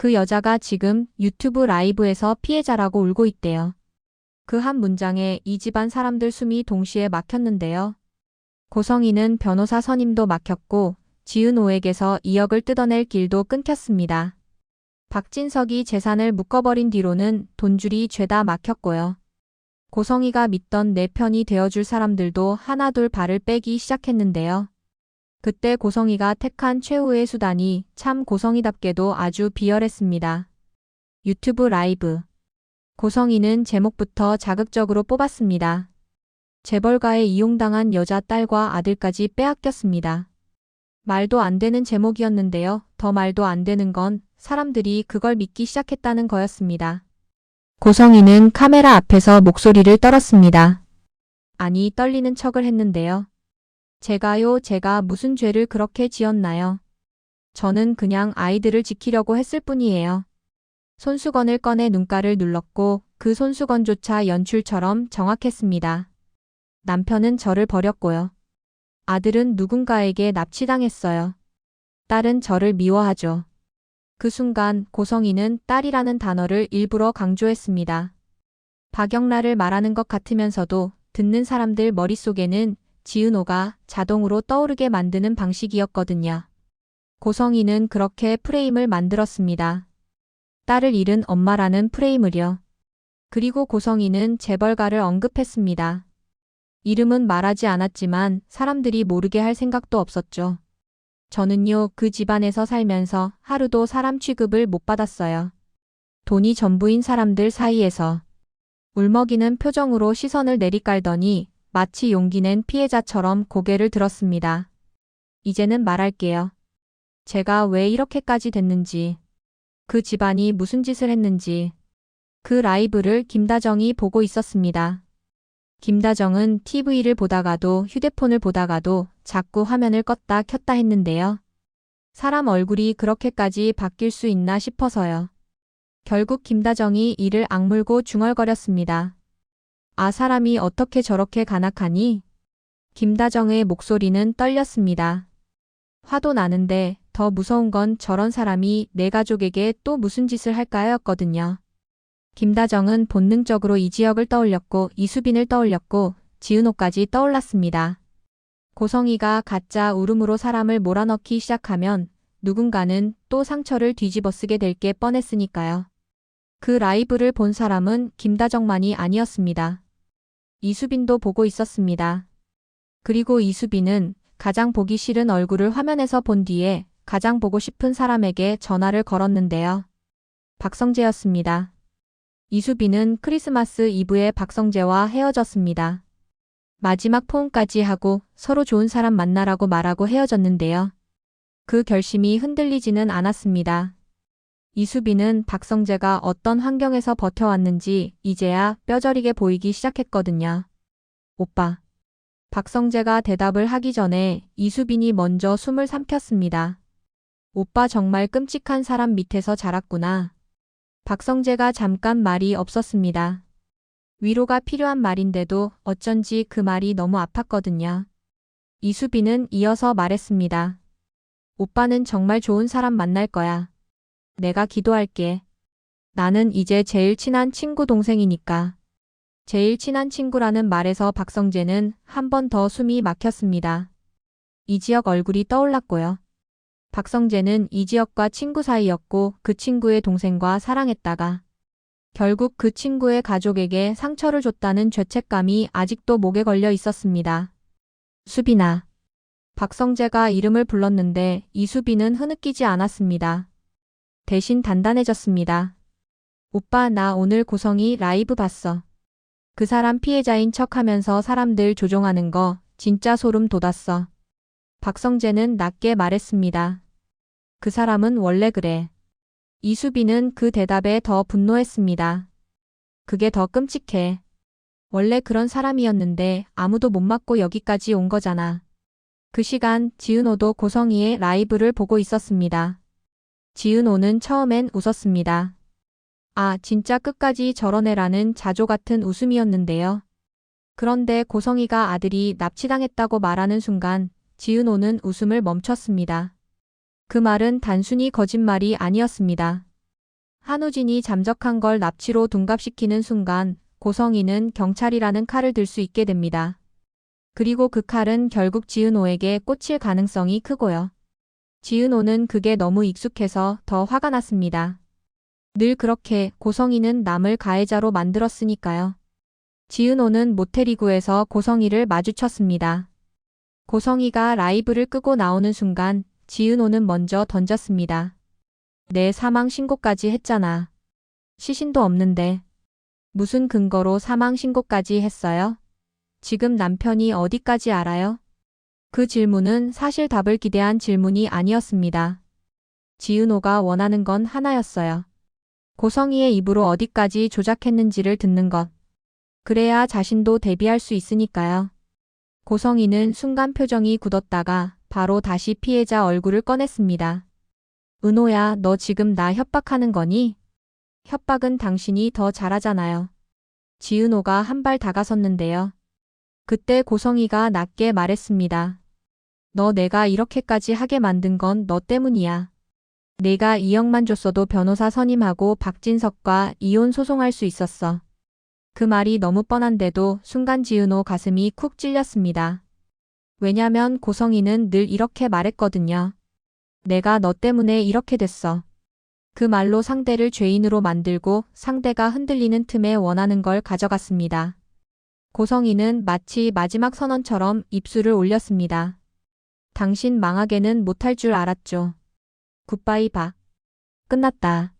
그 여자가 지금 유튜브 라이브에서 피해자라고 울고 있대요. 그 한 문장에 이 집안 사람들 숨이 동시에 막혔는데요. 고성이는 변호사 선임도 막혔고 지은호에게서 2억을 뜯어낼 길도 끊겼습니다. 박진석이 재산을 묶어버린 뒤로는 돈줄이 죄다 막혔고요. 고성이가 믿던 내 편이 되어줄 사람들도 하나둘 발을 빼기 시작했는데요. 그때 고성이가 택한 최후의 수단이 참 고성이답게도 아주 비열했습니다. 유튜브 라이브. 고성이는 제목부터 자극적으로 뽑았습니다. 재벌가에 이용당한 여자 딸과 아들까지 빼앗겼습니다. 말도 안 되는 제목이었는데요. 더 말도 안 되는 건 사람들이 그걸 믿기 시작했다는 거였습니다. 고성이는 카메라 앞에서 목소리를 떨었습니다. 아니, 떨리는 척을 했는데요. 제가요, 제가 무슨 죄를 그렇게 지었나요? 저는 그냥 아이들을 지키려고 했을 뿐이에요. 손수건을 꺼내 눈가를 눌렀고 그 손수건조차 연출처럼 정확했습니다. 남편은 저를 버렸고요. 아들은 누군가에게 납치당했어요. 딸은 저를 미워하죠. 그 순간 고성이는 딸이라는 단어를 일부러 강조했습니다. 박영라를 말하는 것 같으면서도 듣는 사람들 머릿속에는 지은호가 자동으로 떠오르게 만드는 방식이었거든요. 고성이는 그렇게 프레임을 만들었습니다. 딸을 잃은 엄마라는 프레임을요. 그리고 고성이는 재벌가를 언급했습니다. 이름은 말하지 않았지만 사람들이 모르게 할 생각도 없었죠. 저는요, 그 집안에서 살면서 하루도 사람 취급을 못 받았어요. 돈이 전부인 사람들 사이에서 울먹이는 표정으로 시선을 내리깔더니 마치 용기 낸 피해자처럼 고개를 들었습니다. 이제는 말할게요. 제가 왜 이렇게까지 됐는지, 그 집안이 무슨 짓을 했는지, 그 라이브를 김다정이 보고 있었습니다. 김다정은 TV를 보다가도 휴대폰을 보다가도 자꾸 화면을 껐다 켰다 했는데요. 사람 얼굴이 그렇게까지 바뀔 수 있나 싶어서요. 결국 김다정이 이를 악물고 중얼거렸습니다. 아 사람이 어떻게 저렇게 간악하니? 김다정의 목소리는 떨렸습니다. 화도 나는데 더 무서운 건 저런 사람이 내 가족에게 또 무슨 짓을 할까였거든요. 김다정은 본능적으로 이지혁을 떠올렸고 이수빈을 떠올렸고 지은호까지 떠올랐습니다. 고성이가 가짜 울음으로 사람을 몰아넣기 시작하면 누군가는 또 상처를 뒤집어 쓰게 될 게 뻔했으니까요. 그 라이브를 본 사람은 김다정만이 아니었습니다. 이수빈도 보고 있었습니다. 그리고 이수빈은 가장 보기 싫은 얼굴을 화면에서 본 뒤에 가장 보고 싶은 사람에게 전화를 걸었는데요. 박성재였습니다. 이수빈은 크리스마스 이브에 박성재와 헤어졌습니다. 마지막 포옹까지 하고 서로 좋은 사람 만나라고 말하고 헤어졌는데요. 그 결심이 흔들리지는 않았습니다. 이수빈은 박성재가 어떤 환경에서 버텨왔는지 이제야 뼈저리게 보이기 시작했거든요. 오빠. 박성재가 대답을 하기 전에 이수빈이 먼저 숨을 삼켰습니다. 오빠 정말 끔찍한 사람 밑에서 자랐구나. 박성재가 잠깐 말이 없었습니다. 위로가 필요한 말인데도 어쩐지 그 말이 너무 아팠거든요. 이수빈은 이어서 말했습니다. 오빠는 정말 좋은 사람 만날 거야. 내가 기도할게. 나는 이제 제일 친한 친구 동생이니까. 제일 친한 친구라는 말에서 박성재는 한 번 더 숨이 막혔습니다. 이지혁 얼굴이 떠올랐고요. 박성재는 이지혁과 친구 사이였고 그 친구의 동생과 사랑했다가 결국 그 친구의 가족에게 상처를 줬다는 죄책감이 아직도 목에 걸려 있었습니다. 수빈아. 박성재가 이름을 불렀는데 이수빈은 흐느끼지 않았습니다. 대신 단단해졌습니다. 오빠 나 오늘 고성이 라이브 봤어. 그 사람 피해자인 척 하면서 사람들 조종하는 거 진짜 소름 돋았어. 박성재는 낮게 말했습니다. 그 사람은 원래 그래. 이수빈은 그 대답에 더 분노했습니다. 그게 더 끔찍해. 원래 그런 사람이었는데 아무도 못 맞고 여기까지 온 거잖아. 그 시간 지은호도 고성이의 라이브를 보고 있었습니다. 지은호는 처음엔 웃었습니다. 아, 진짜 끝까지 저런 애라는 자조 같은 웃음이었는데요. 그런데 고성이가 아들이 납치당했다고 말하는 순간 지은호는 웃음을 멈췄습니다. 그 말은 단순히 거짓말이 아니었습니다. 한우진이 잠적한 걸 납치로 둔갑시키는 순간 고성이는 경찰이라는 칼을 들 수 있게 됩니다. 그리고 그 칼은 결국 지은호에게 꽂힐 가능성이 크고요. 지은호는 그게 너무 익숙해서 더 화가 났습니다. 늘 그렇게 고성이는 남을 가해자로 만들었으니까요. 지은호는 모텔이구에서 고성이를 마주쳤습니다. 고성이가 라이브를 끄고 나오는 순간 지은호는 먼저 던졌습니다. 내 사망 신고까지 했잖아. 시신도 없는데. 무슨 근거로 사망 신고까지 했어요? 지금 남편이 어디까지 알아요? 그 질문은 사실 답을 기대한 질문이 아니었습니다. 지은호가 원하는 건 하나였어요. 고성이의 입으로 어디까지 조작했는지를 듣는 것. 그래야 자신도 대비할 수 있으니까요. 고성이는 순간 표정이 굳었다가 바로 다시 피해자 얼굴을 꺼냈습니다. 은호야, 너 지금 나 협박하는 거니? 협박은 당신이 더 잘하잖아요. 지은호가 한 발 다가섰는데요. 그때 고성이가 낮게 말했습니다. 너 내가 이렇게까지 하게 만든 건 너 때문이야. 내가 2억만 줬어도 변호사 선임하고 박진석과 이혼 소송할 수 있었어. 그 말이 너무 뻔한데도 순간 지은호 가슴이 쿡 찔렸습니다. 왜냐면 고성이는 늘 이렇게 말했거든요. 내가 너 때문에 이렇게 됐어. 그 말로 상대를 죄인으로 만들고 상대가 흔들리는 틈에 원하는 걸 가져갔습니다. 고성이는 마치 마지막 선언처럼 입술을 올렸습니다. 당신 망하게는 못할 줄 알았죠. 굿바이 박. 끝났다.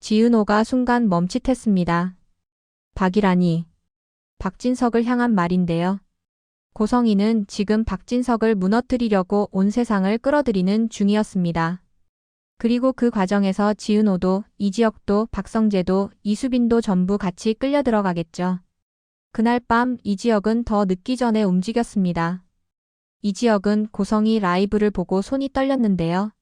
지은호가 순간 멈칫했습니다. 박이라니. 박진석을 향한 말인데요. 고성이는 지금 박진석을 무너뜨리려고 온 세상을 끌어들이는 중이었습니다. 그리고 그 과정에서 지은호도 이지혁도 박성재도 이수빈도 전부 같이 끌려 들어가겠죠. 그날 밤 이지혁은 더 늦기 전에 움직였습니다. 이지혁은 고성이 라이브를 보고 손이 떨렸는데요.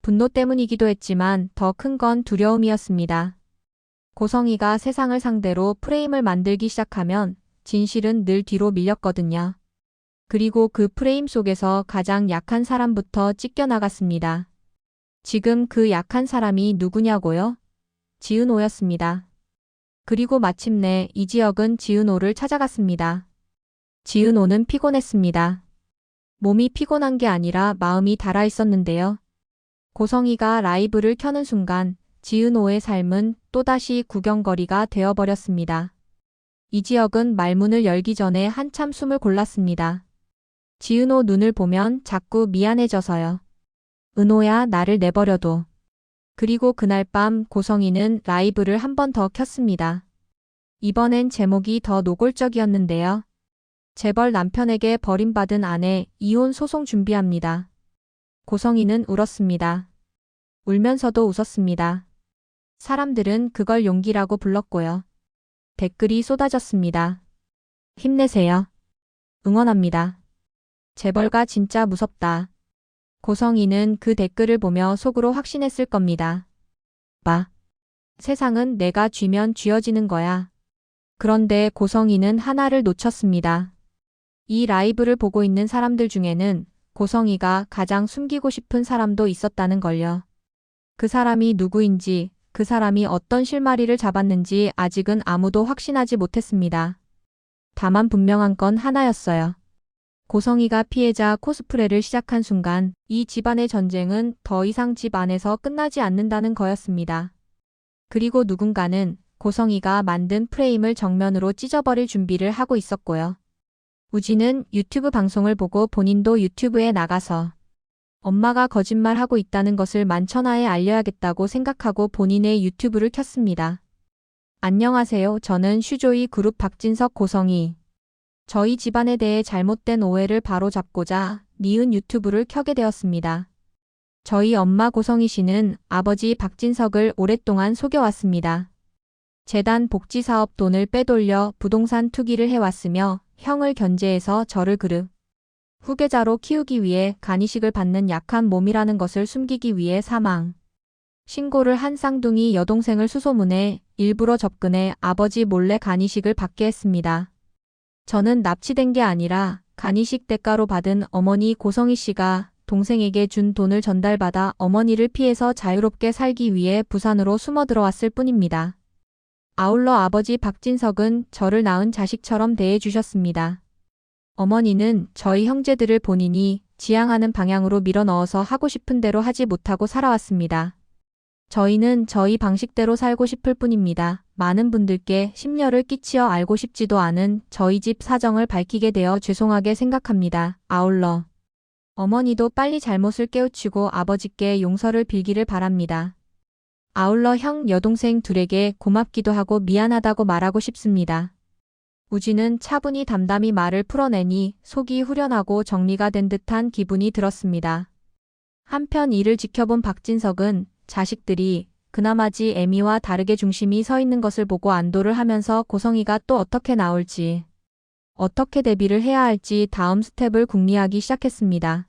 분노 때문이기도 했지만 더 큰 건 두려움이었습니다. 고성이가 세상을 상대로 프레임을 만들기 시작하면 진실은 늘 뒤로 밀렸거든요. 그리고 그 프레임 속에서 가장 약한 사람부터 찢겨나갔습니다. 지금 그 약한 사람이 누구냐고요? 지은호였습니다. 그리고 마침내 이지혁은 지은호를 찾아갔습니다. 지은호는 피곤했습니다. 몸이 피곤한 게 아니라 마음이 달아 있었는데요. 고성이가 라이브를 켜는 순간 지은호의 삶은 또다시 구경거리가 되어버렸습니다. 이지혁은 말문을 열기 전에 한참 숨을 골랐습니다. 지은호 눈을 보면 자꾸 미안해져서요. 은호야, 나를 내버려둬. 그리고 그날 밤 고성이는 라이브를 한 번 더 켰습니다. 이번엔 제목이 더 노골적이었는데요. 재벌 남편에게 버림받은 아내 이혼 소송 준비합니다. 고성이는 울었습니다. 울면서도 웃었습니다. 사람들은 그걸 용기라고 불렀고요. 댓글이 쏟아졌습니다. 힘내세요. 응원합니다. 재벌가 진짜 무섭다. 고성이는 그 댓글을 보며 속으로 확신했을 겁니다. 봐. 세상은 내가 쥐면 쥐어지는 거야. 그런데 고성이는 하나를 놓쳤습니다. 이 라이브를 보고 있는 사람들 중에는 고성이가 가장 숨기고 싶은 사람도 있었다는 걸요. 그 사람이 누구인지, 그 사람이 어떤 실마리를 잡았는지 아직은 아무도 확신하지 못했습니다. 다만 분명한 건 하나였어요. 고성이가 피해자 코스프레를 시작한 순간 이 집안의 전쟁은 더 이상 집 안에서 끝나지 않는다는 거였습니다. 그리고 누군가는 고성이가 만든 프레임을 정면으로 찢어버릴 준비를 하고 있었고요. 우지는 유튜브 방송을 보고 본인도 유튜브에 나가서 엄마가 거짓말하고 있다는 것을 만천하에 알려야겠다고 생각하고 본인의 유튜브를 켰습니다. 안녕하세요. 저는 슈조이 그룹 박진석 고성이. 저희 집안에 대해 잘못된 오해를 바로잡고자 니은 유튜브를 켜게 되었습니다. 저희 엄마 고성희 씨는 아버지 박진석을 오랫동안 속여왔습니다. 재단 복지사업 돈을 빼돌려 부동산 투기를 해왔으며 형을 견제해서 저를 그룹 후계자로 키우기 위해 간이식을 받는 약한 몸이라는 것을 숨기기 위해 사망. 신고를 한 쌍둥이 여동생을 수소문해 일부러 접근해 아버지 몰래 간이식을 받게 했습니다. 저는 납치된 게 아니라 간이식 대가로 받은 어머니 고성희 씨가 동생에게 준 돈을 전달받아 어머니를 피해서 자유롭게 살기 위해 부산으로 숨어 들어왔을 뿐입니다. 아울러 아버지 박진석은 저를 낳은 자식처럼 대해 주셨습니다. 어머니는 저희 형제들을 본인이 지향하는 방향으로 밀어 넣어서 하고 싶은 대로 하지 못하고 살아왔습니다. 저희는 저희 방식대로 살고 싶을 뿐입니다. 많은 분들께 심려를 끼치어 알고 싶지도 않은 저희 집 사정을 밝히게 되어 죄송하게 생각합니다. 아울러 어머니도 빨리 잘못을 깨우치고 아버지께 용서를 빌기를 바랍니다. 아울러 형 여동생 둘에게 고맙기도 하고 미안하다고 말하고 싶습니다. 우지는 차분히 담담히 말을 풀어내니 속이 후련하고 정리가 된 듯한 기분이 들었습니다. 한편 이를 지켜본 박진석은 자식들이 그나마지 애미와 다르게 중심이 서 있는 것을 보고 안도를 하면서 고성이가 또 어떻게 나올지, 어떻게 대비를 해야 할지 다음 스텝을 궁리하기 시작했습니다.